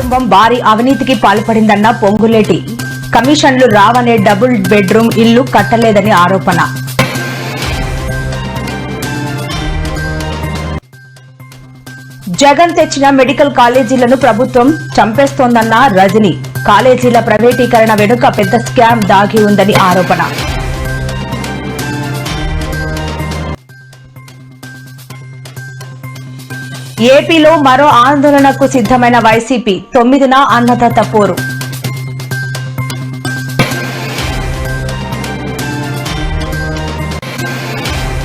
కుటుంబం భారీ అవినీతికి పాల్పడిందన్న పొంగులేటి. కమిషన్లు రావనే డబుల్ బెడ్రూమ్ ఇల్లు కట్టలేదని ఆరోపణ. జగన్ తెచ్చిన మెడికల్ కాలేజీలను ప్రభుత్వం చంపేస్తోందన్న రజని. కాలేజీల ప్రైవేటీకరణ వెనుక పెద్ద స్కామ్ దాగి ఉందని ఆరోపణ. ఏపీలో మరో ఆందోళనకు సిద్ధమైన వైసీపీ తొమ్మిదిన అన్నదాత పోరు.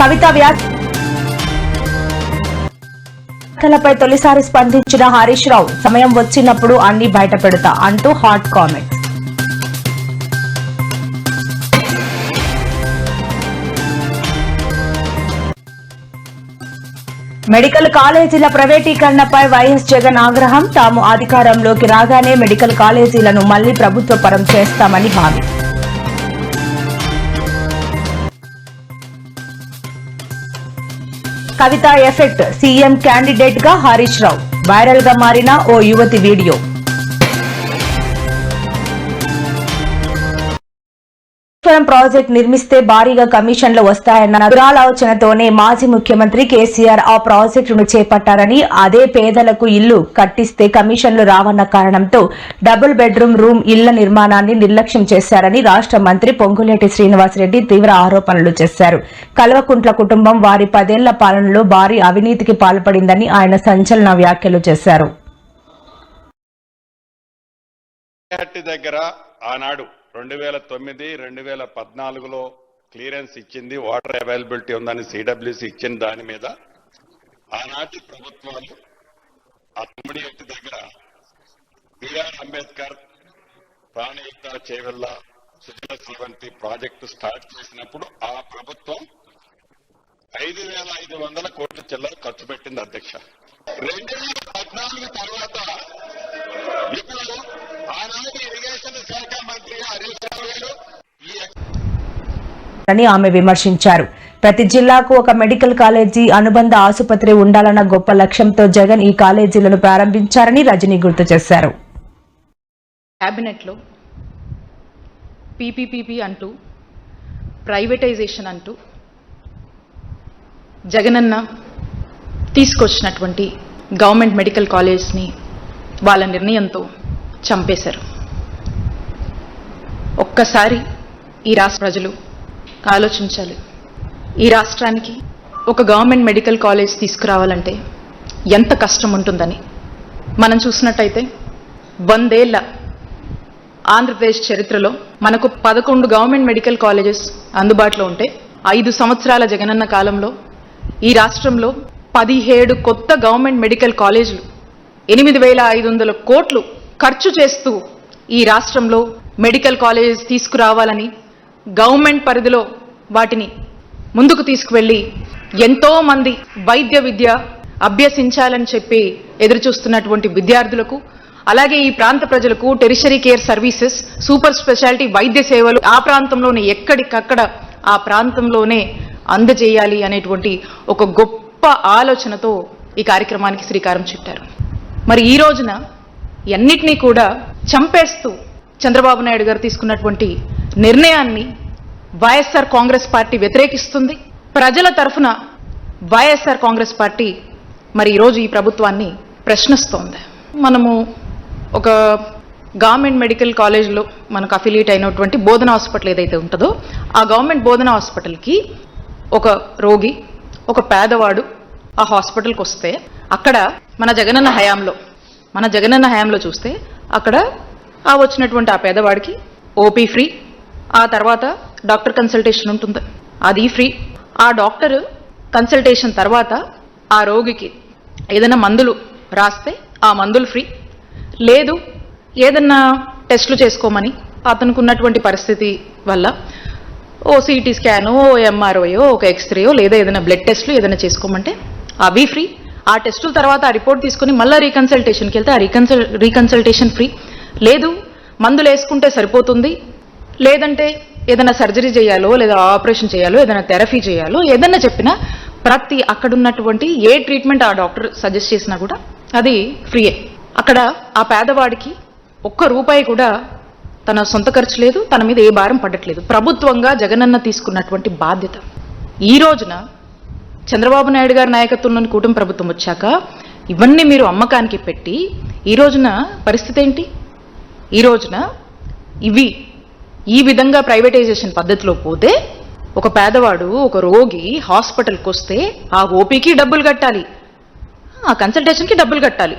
కవిత వ్యాఖ్యలపై తొలిసారి స్పందించిన హరీష్ రావు సమయం వచ్చినప్పుడు అన్ని బయట పెడతా అంటూ హాట్ కామెంట్స్. మెడికల్ కాలేజీల ప్రైవేటీకరణపై వైఎస్ జగన్ ఆగ్రహం. తాము అధికారంలోకి రాగానే మెడికల్ కాలేజీలను మళ్ళీ ప్రభుత్వ పరం చేస్తామని భావి. కవిత ఎఫెక్ట్ సీఎం క్యాండిడేట్గా హరీష్ రావు. వైరల్గా మారిన ఓ యువతి వీడియో. పోలవరం ప్రాజెక్ట్ నిర్మిస్తే భారీగా కమిషన్లు వస్తాయన్న దురాలోచనతోనే మాజీ ముఖ్యమంత్రి కేసీఆర్ ఆ ప్రాజెక్టును చేపట్టారని అదే పేదలకు ఇల్లు కట్టిస్తే కమిషన్లు రావన్న కారణంతో డబుల్ బెడ్రూమ్ రూమ్ ఇళ్ళ నిర్మాణాన్ని నిర్లక్ష్యం చేశారని రాష్ట్ర మంత్రి పొంగులేటి శ్రీనివాసరెడ్డి తీవ్ర ఆరోపణలు చేశారు. కల్వకుంట్ల కుటుంబం వారి పదేళ్ళ పాలనలో భారీ అవినీతికి పాల్పడిందని ఆయన సంచలన వ్యాఖ్యలు చేశారు. దగ్గర ఆనాడు రెండు వేల తొమ్మిది రెండు వేల పద్నాలుగులో క్లియరెన్స్ ఇచ్చింది వాటర్ అవైలబిలిటీ ఉందని సిడబ్ల్యూసి ఇచ్చిన దాని మీద. ఆనాటి ప్రభుత్వాలు ఆ తమ్ముడి హట్టి దగ్గర బిఆర్ అంబేద్కర్ ప్రాణయుక్త చేవెళ్ళ సుజల శ్రీవంతి ప్రాజెక్టు స్టార్ట్ చేసినప్పుడు ఆ ప్రభుత్వం ఐదు వేల ఐదు వందల కోట్ల చిల్లర ఖర్చు పెట్టింది అధ్యక్ష. రెండు వేల పద్నాలుగు తర్వాత ఇప్పుడు ఆనాటి ఇరిగేషన్ శాఖ మంత్రి హరీష్ రావు గారు ఈ అని ఆమె విమర్శించారు. ప్రతి జిల్లాకు ఒక మెడికల్ కాలేజీ అనుబంధ ఆసుపత్రి ఉండాలన్న గొప్ప లక్ష్యంతో జగన్ ఈ కాలేజీలను ప్రారంభించారని రజనీ గుర్తు చేశారు. క్యాబినెట్లో పీపీపీపీ అంటూ ప్రైవేటైజేషన్ అంటూ జగనన్న తీసుకొచ్చినటువంటి గవర్నమెంట్ మెడికల్ కాలేజ్ని వాళ్ళ నిర్ణయంతో చంపేశారు. ఒక్కసారి ఈ రాష్ట్ర ప్రజలు ఆలోచించాలి. ఈ రాష్ట్రానికి ఒక గవర్నమెంట్ మెడికల్ కాలేజ్ తీసుకురావాలంటే ఎంత కష్టం ఉంటుందని. మనం చూసినట్టయితే వందేళ్ళ ఆంధ్రప్రదేశ్ చరిత్రలో మనకు పదకొండు గవర్నమెంట్ మెడికల్ కాలేజెస్ అందుబాటులో ఉంటే ఐదు సంవత్సరాల జగనన్న కాలంలో ఈ రాష్ట్రంలో పదిహేడు కొత్త గవర్నమెంట్ మెడికల్ కాలేజీలు ఎనిమిది వేల ఐదు వందల కోట్లు ఖర్చు చేస్తూ ఈ రాష్ట్రంలో మెడికల్ కాలేజెస్ తీసుకురావాలని గవర్నమెంట్ పరిధిలో వాటిని ముందుకు తీసుకువెళ్ళి ఎంతోమంది వైద్య విద్య అభ్యసించాలని చెప్పి ఎదురుచూస్తున్నటువంటి విద్యార్థులకు అలాగే ఈ ప్రాంత ప్రజలకు tertiary care services super speciality వైద్య సేవలు ఆ ప్రాంతంలోనే ఎక్కడికక్కడ ఆ ప్రాంతంలోనే అందజేయాలి అనేటువంటి ఒక గొప్ప ఆలోచనతో ఈ కార్యక్రమానికి శ్రీకారం చుట్టారు. మరి ఈ రోజున ఎన్నిటినీ కూడా చంపేస్తూ చంద్రబాబు నాయుడు గారు తీసుకున్నటువంటి నిర్ణయాన్ని వైఎస్ఆర్ కాంగ్రెస్ పార్టీ వ్యతిరేకిస్తుంది. ప్రజల తరఫున వైఎస్ఆర్ కాంగ్రెస్ పార్టీ మరి ఈరోజు ఈ ప్రభుత్వాన్ని ప్రశ్నిస్తోంది. మనము ఒక గవర్నమెంట్ మెడికల్ కాలేజ్లో మనకు అఫిలియేట్ అయినటువంటి బోధన హాస్పిటల్ ఏదైతే ఉంటుందో ఆ గవర్నమెంట్ బోధన హాస్పిటల్కి ఒక రోగి ఒక పేదవాడు ఆ హాస్పిటల్కి వస్తే అక్కడ మన జగనన్న హయాంలో మన జగనన్న హయాంలో చూస్తే అక్కడ ఆ వచ్చినటువంటి ఆ పేదవాడికి ఓపీ ఫ్రీ. ఆ తర్వాత డాక్టర్ కన్సల్టేషన్ ఉంటుంది. అది ఫ్రీ. ఆ డాక్టర్ కన్సల్టేషన్ తర్వాత ఆ రోగికి ఏదైనా మందులు రాస్తే ఆ మందులు ఫ్రీ. లేదు ఏదన్నా టెస్టులు చేసుకోమని అతనికి ఉన్నటువంటి పరిస్థితి వల్ల ఓ సిటీ స్కాను ఓ ఎంఆర్ఓయో ఒక ఎక్స్రేయో లేదా ఏదైనా బ్లడ్ టెస్ట్లు ఏదైనా చేసుకోమంటే అవి ఫ్రీ. ఆ టెస్టుల తర్వాత ఆ రిపోర్ట్ తీసుకుని మళ్ళీ రీకన్సల్టేషన్కి వెళ్తే ఆ రీకన్సల్ రీకన్సల్టేషన్ ఫ్రీ. లేదు మందులు వేసుకుంటే సరిపోతుంది. లేదంటే ఏదైనా సర్జరీ చేయాలో లేదా ఆపరేషన్ చేయాలో ఏదైనా థెరపీ చేయాలో ఏదైనా చెప్పినా ప్రతి అక్కడ ఉన్నటువంటి ఏ ట్రీట్మెంట్ ఆ డాక్టర్ సజెస్ట్ చేసినా కూడా అది ఫ్రీయే. అక్కడ ఆ పేదవాడికి ఒక్క రూపాయి కూడా తన సొంత ఖర్చు లేదు తన మీద ఏ భారం పడట్లేదు. ప్రభుత్వంగా జగనన్న తీసుకున్నటువంటి బాధ్యత. ఈ రోజున చంద్రబాబు నాయుడు గారి నాయకత్వంలోని కూటమి ప్రభుత్వం వచ్చాక ఇవన్నీ మీరు అమ్మకానికి పెట్టి ఈ రోజున పరిస్థితి ఏంటి? ఈ రోజున ఇవి ఈ విధంగా ప్రైవేటైజేషన్ పద్ధతిలో పోతే ఒక పేదవాడు ఒక రోగి హాస్పిటల్కి వస్తే ఆ ఓపీకి డబ్బులు కట్టాలి. ఆ కన్సల్టేషన్కి డబ్బులు కట్టాలి.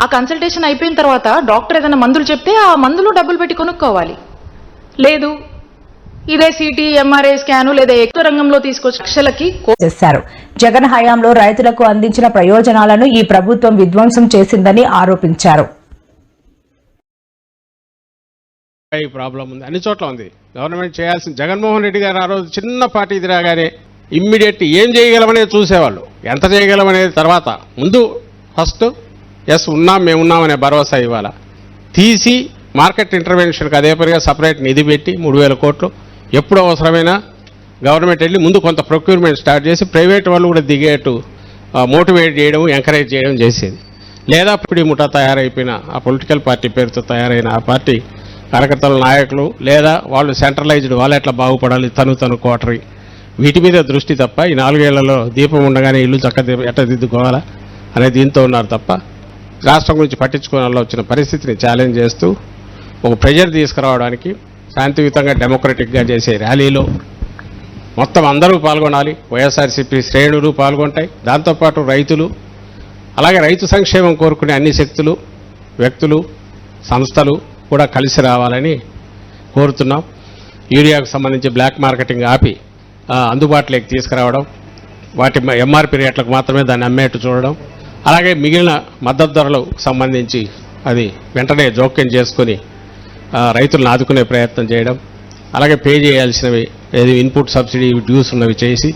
ఆ కన్సల్టేషన్ అయిపోయిన తర్వాత డాక్టర్ ఏదైనా మందులు చెప్తే ఆ మందులు డబ్బులు పెట్టి కొనుక్కోవాలి. లేదు. ఇదే సిటీ ఎంఆర్ఐ స్కాను లేదా ఎక్కువ రంగంలో తీసుకొచ్చి లక్షలకి చేశారు. జగన్ హయాంలో రైతులకు అందించిన ప్రయోజనాలను ఈ ప్రభుత్వం విధ్వంసం చేసిందని ఆరోపించారు. ఈ ప్రాబ్లం ఉంది. అన్ని చోట్ల ఉంది. గవర్నమెంట్ చేయాల్సిన జగన్మోహన్ రెడ్డి గారు ఆ రోజు చిన్న పార్టీ ఇది రాగానే ఇమ్మీడియట్ ఏం చేయగలమనేది చూసేవాళ్ళు. ఎంత చేయగలమనేది తర్వాత. ముందు ఫస్ట్ ఎస్ ఉన్నాం మేము ఉన్నామనే భరోసా ఇవ్వాల. తీసి మార్కెట్ ఇంటర్వెన్షన్కి అదే పనిగా సపరేట్ నిధి పెట్టి మూడు వేల కోట్లు. ఎప్పుడు అవసరమైనా గవర్నమెంట్ వెళ్ళి ముందు కొంత ప్రొక్యూర్మెంట్ స్టార్ట్ చేసి ప్రైవేట్ వాళ్ళు కూడా దిగేట్టు మోటివేట్ చేయడం ఎంకరేజ్ చేయడం చేసేది. లేదా ఇప్పుడు ముఠా తయారైపోయిన ఆ పొలిటికల్ పార్టీ పేరుతో తయారైన ఆ పార్టీ కార్యకర్తల నాయకులు లేదా వాళ్ళు సెంట్రలైజ్డ్ వాళ్ళు ఎట్లా బాగుపడాలి తను తను కోటరీ. వీటి మీద దృష్టి తప్ప ఈ నాలుగేళ్ళలో దీపం ఉండగానే ఇల్లు చక్క ఎట్ట దిద్దుకోవాలా అనే దీంతో ఉన్నారు తప్ప రాష్ట్రం గురించి పట్టించుకోవాలని వచ్చిన పరిస్థితిని ఛాలెంజ్ చేస్తూ ఒక ప్రెజర్ తీసుకురావడానికి శాంతియుతంగా డెమోక్రటిక్గా చేసే ర్యాలీలో మొత్తం అందరూ పాల్గొనాలి. వైఎస్ఆర్సీపీ శ్రేణులు పాల్గొంటాయి. దాంతోపాటు రైతులు అలాగే రైతు సంక్షేమం కోరుకునే అన్ని శక్తులు వ్యక్తులు సంస్థలు కూడా కలిసి రావాలని కోరుతున్నాం. యూరియాకు సంబంధించి బ్లాక్ మార్కెటింగ్ ఆపి అందుబాటులోకి తీసుకురావడం వాటి ఎంఆర్పి రేట్లకు మాత్రమే దాన్ని అమ్మేట్టు చూడడం అలాగే మిగిలిన మద్దతు ధరలకు సంబంధించి అది వెంటనే జోక్యం చేసుకొని రైతులను ఆదుకునే ప్రయత్నం చేయడం అలాగే పే చేయాల్సినవి ఏది ఇన్పుట్ సబ్సిడీ డ్యూస్ ఉన్నవి చేసి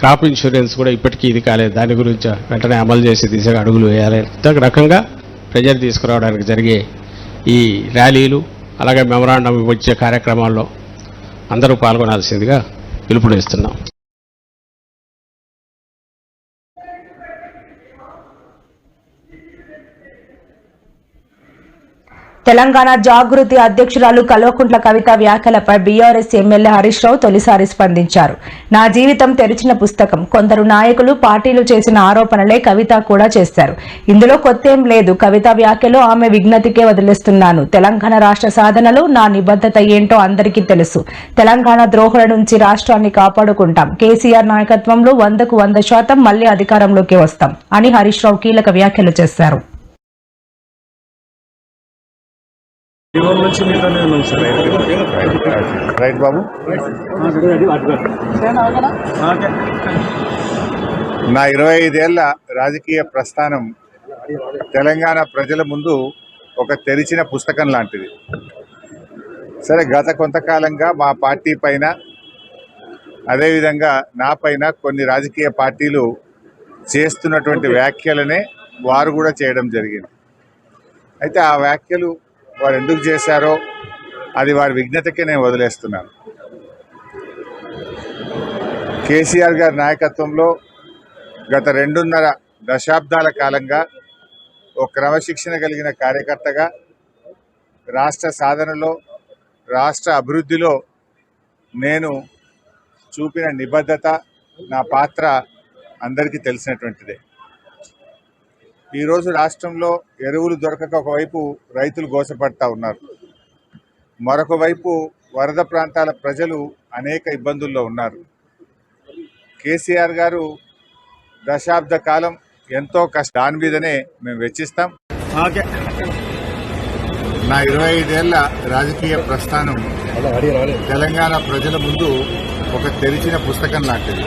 క్రాప్ ఇన్సూరెన్స్ కూడా ఇప్పటికీ ఇది కాలేదు. దాని గురించి వెంటనే అమలు చేసే దిశగా అడుగులు వేయాలి. రకంగా ప్రజలు తీసుకురావడానికి జరిగే ఈ ర్యాలీలు అలాగే మెమరాండం వచ్చే కార్యక్రమాల్లో అందరూ పాల్గొనాల్సిందిగా పిలుపునిస్తున్నాం. తెలంగాణ జాగృతి అధ్యక్షురాలు కల్వకుంట్ల కవిత వ్యాఖ్యలపై బీఆర్ఎస్ ఎమ్మెల్యే హరీష్ రావు తొలిసారి స్పందించారు. నా జీవితం తెరిచిన పుస్తకం. కొందరు నాయకులు పార్టీలు చేసిన ఆరోపణలే కవిత కూడా చేశారు. ఇందులో కొత్తేం లేదు. కవిత వ్యాఖ్యలు ఆమె విజ్ఞతికే వదిలేస్తున్నాను. తెలంగాణ రాష్ట్ర సాధనలో నా నిబద్ధత ఏంటో అందరికీ తెలుసు. తెలంగాణ ద్రోహుల నుంచి రాష్ట్రాన్ని కాపాడుకుంటాం. కేసీఆర్ నాయకత్వంలో వందకు వంద శాతం మళ్ళీ అధికారంలోకి వస్తాం. అని హరీష్ రావు కీలక వ్యాఖ్యలు చేశారు. ఇవాళ నుంచి మీతోనే ఉన్నాం సార్? రైట్ బాబు. నా ఇరవై ఐదేళ్ళ రాజకీయ ప్రస్థానం తెలంగాణ ప్రజల ముందు ఒక తెరిచిన పుస్తకం లాంటిది. సరే గత కొంతకాలంగా మా పార్టీ పైన అదేవిధంగా నా పైన కొన్ని రాజకీయ పార్టీలు చేస్తున్నటువంటి వ్యాఖ్యలనే వారు కూడా చేయడం జరిగింది. అయితే ఆ వ్యాఖ్యలు వారు ఎందుకు చేశారో అది వారి విజ్ఞతకే నేను వదిలేస్తున్నాను. కేసీఆర్ గారి నాయకత్వంలో గత రెండున్నర దశాబ్దాల కాలంగా ఒక క్రమశిక్షణ కలిగిన కార్యకర్తగా రాష్ట్ర సాధనలో రాష్ట్ర అభివృద్ధిలో నేను చూపిన నిబద్ధత నా పాత్ర అందరికీ తెలిసినటువంటిదే. ఈరోజు రాష్ట్రంలో ఎరువులు దొరకక ఒకవైపు రైతులు గోసపడతా ఉన్నారు. మరొక వైపు వరద ప్రాంతాల ప్రజలు అనేక ఇబ్బందుల్లో ఉన్నారు. కేసీఆర్ గారు దశాబ్ద కాలం ఎంతో కష్ట దాని మీదనే మేము వెచ్చిస్తాం. నా ఇరవై ఐదేళ్ళ రాజకీయ ప్రస్థానం తెలంగాణ ప్రజల ముందు ఒక తెరిచిన పుస్తకం లాంటిది.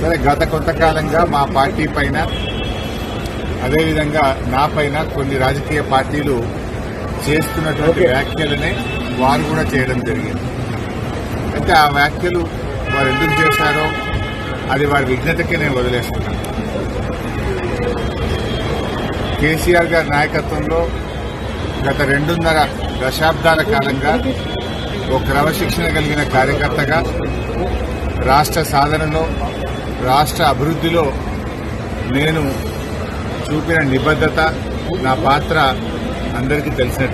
సరే గత కొంతకాలంగా మా పార్టీ పైన అదేవిధంగా నా పైన కొన్ని రాజకీయ పార్టీలు చేస్తున్నటువంటి వ్యాఖ్యలనే వారు కూడా చేయడం జరిగింది. అయితే ఆ వ్యాఖ్యలు వారు ఎందుకు చేశారో అది వారి విజ్ఞతకే నేను వదిలేస్తున్నాను. కేసీఆర్ గారి నాయకత్వంలో గత రెండున్నర దశాబ్దాల కాలంగా ఒక క్రమశిక్షణ కలిగిన కార్యకర్తగా రాష్ట్ర సాధనలో రాష్ట్ర అభివృద్ధిలో నేను చూపిన నిబద్ధత నా పాత్ర అందరికీ తెలిసినట్టు.